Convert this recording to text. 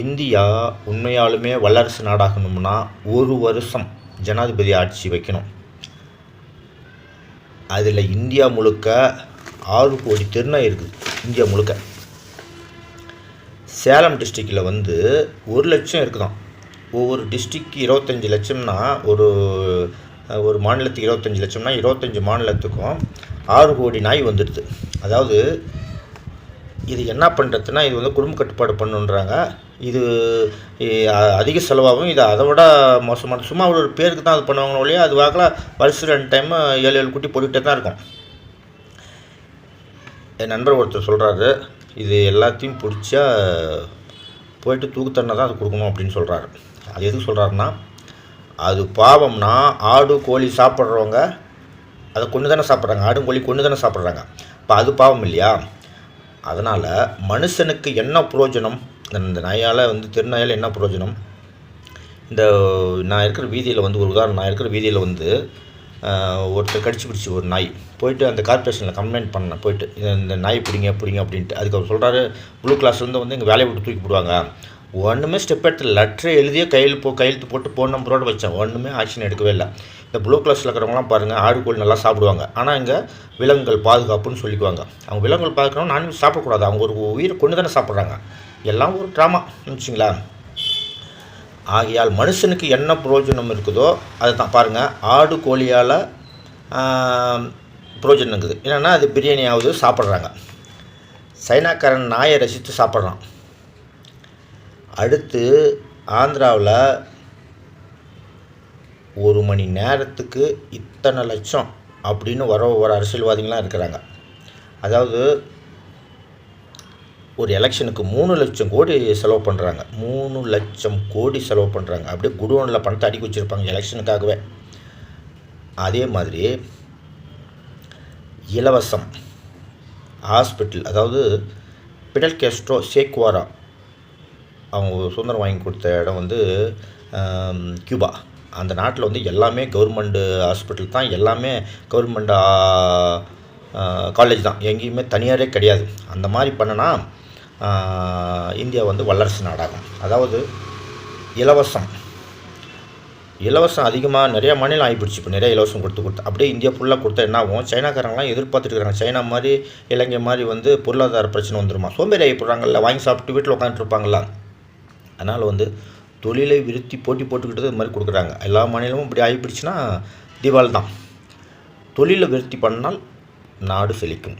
India உண்மையாலுமே வல்லரசு நாடாகணும்னா ஒரு வருஷம் ஜனாதிபதி ஆட்சி வைக்கணும். அதில் இந்தியா முழுக்க ஆறு கோடி திருநாய் இருக்குது இந்தியா முழுக்க. சேலம் டிஸ்ட்ரிக்டில் வந்து ஒரு லட்சம் இருக்குதான் ஒவ்வொரு டிஸ்ட்ரிக்கு இருபத்தஞ்சி லட்சம்னா ஒரு ஒரு மாநிலத்துக்கு இருபத்தஞ்சி லட்சம்னா இருபத்தஞ்சி மாநிலத்துக்கும் ஆறு கோடி நாய் வந்துடுது. அதாவது இது என்ன பண்ணுறதுன்னா இது வந்து குடும்ப கட்டுப்பாடு பண்ணுன்றாங்க. இது அதிக செலவாகும் இது அதை விட மோசமான சும்மா ஒரு பேருக்கு தான் அது பண்ணுவாங்க ஒழிய அது வாக்கில் வருஷம் ரெண்டு டைம் ஏழு ஏழு குட்டி போட்டுக்கிட்டே தான் இருக்கும். என் நண்பர் ஒருத்தர் சொல்கிறாரு இது எல்லாத்தையும் பிடிச்சா போயிட்டு தூக்குத்தண்ணை தான் அது கொடுக்கணும் அப்படின்னு சொல்கிறாரு அது எதுக்கு சொல்கிறாருன்னா அது பாவம்னா ஆடு கோழி சாப்பிட்றவங்க அதை கொண்டு தானே சாப்பிட்றாங்க. ஆடும் கோழி கொண்டு தானே சாப்பிட்றாங்க. இப்போ அது பாவம் இல்லையா? அதனால் மனுஷனுக்கு என்ன பிரயோஜனம் இந்த நாயால் வந்து திருநாயால் என்ன பிரயோஜனம் இந்த நான் இருக்கிற வீதியில் வந்து ஒரு உதாரணம் நான் இருக்கிற வீதியில் வந்து ஒருத்தர் கடிச்சு பிடிச்சி ஒரு நாய். போயிட்டு அந்த கார்பரேஷனில் கம்ப்ளைண்ட் பண்ணேன் போயிட்டு இந்த நாய் பிடிங்க பிடிங்க அப்படின்ட்டு. அதுக்கு அவர் சொல்கிறாரு ப்ளூ கிளாஸ்லேருந்து வந்து எங்கள் வேலையை விட்டு தூக்கி போடுவாங்க. ஒன்றுமே ஸ்டெப் எடுத்து லெட்டர் எழுதியே கையில் போ கையெழுத்து போட்டு ஃபோன் நம்பரோடு வச்சேன். ஒன்றுமே ஆக்ஷன் எடுக்கவே இல்லை. இந்த ப்ளூ கிளாஸில் இருக்கிறவங்களாம் பாருங்கள் ஆடு கோழி நல்லா சாப்பிடுவாங்க. ஆனால் இங்கே விலங்குகள் பாதுகாப்புன்னு சொல்லிக்குவாங்க. அவங்க விலங்குகள் பாதுகாக்கணும் நானும் சாப்பிடக்கூடாது. அவங்க ஒரு உயிரை கொண்டு தானே சாப்பிட்றாங்க. எல்லாம் ஒரு ட்ராமா நினச்சிங்களா ஆகையால் மனுஷனுக்கு என்ன பிரயோஜனம் இருக்குதோ அதை தான் பாருங்கள் ஆடு கோழியால் புரோஜனம் இருக்குது. என்னென்னா அது பிரியாணி ஆகுது சாப்பிட்றாங்க. சைனாக்காரன் நாயை ரசித்து சாப்பிட்றான். அடுத்து ஆந்திராவில் ஒரு மணி நேரத்துக்கு இத்தனை லட்சம் அப்படின்னு வர ஒரு அரசியல்வாதிகளாம் இருக்கிறாங்க. அதாவது ஒரு எலெக்ஷனுக்கு மூணு லட்சம் கோடி செலவு பண்ணுறாங்க மூணு லட்சம் கோடி செலவு பண்ணுறாங்க அப்படியே குடோனில் பணத்தை அடிக்க வச்சுருப்பாங்க எலெக்ஷனுக்காகவே. அதே மாதிரி இலவசம் ஹாஸ்பிட்டல் அதாவது பிடல் கேஸ்ட்ரோ சேக்வாரா அவங்க சுதந்திரம் வாங்கி கொடுத்த இடம் வந்து கியூபா. அந்த நாட்டில் வந்து எல்லாமே கவர்மெண்ட்டு ஹாஸ்பிட்டல் தான். எல்லாமே கவர்மெண்ட் காலேஜ் தான். எங்கேயுமே தனியாரே கிடையாது. அந்த மாதிரி பண்ணனா இந்தியா வந்து வல்லரசு நாடாகும் அதாவது இலவசம். இலவசம் அதிகமாக நிறையா மாநிலம் ஆகிப்பிடிச்சு இப்போ நிறைய இலவசம் கொடுத்து கொடுத்து. அப்படியே இந்தியா ஃபுல்லாக கொடுத்தா என்ன ஆகும்? சைனாக்காரங்களாம் எதிர்பார்த்துருக்காங்க சைனா மாதிரி இலங்கை மாதிரி வந்து பொருளாதார பிரச்சனை வந்துருமா? சோம்பேறி ஆகிப்படுறாங்கல்ல வாங்கி சாப்பிட்டு வீட்டில் உட்காந்துட்டு இருப்பாங்களா அதனால் வந்து தொழிலை விருத்தி போட்டி போட்டுக்கிட்டு இது மாதிரி கொடுக்குறாங்க. எல்லா மாநிலமும் இப்படி ஆகிப்பிடிச்சுன்னா திவால் தான். தொழிலை விருத்தி பண்ணால் நாடு செழிக்கும்.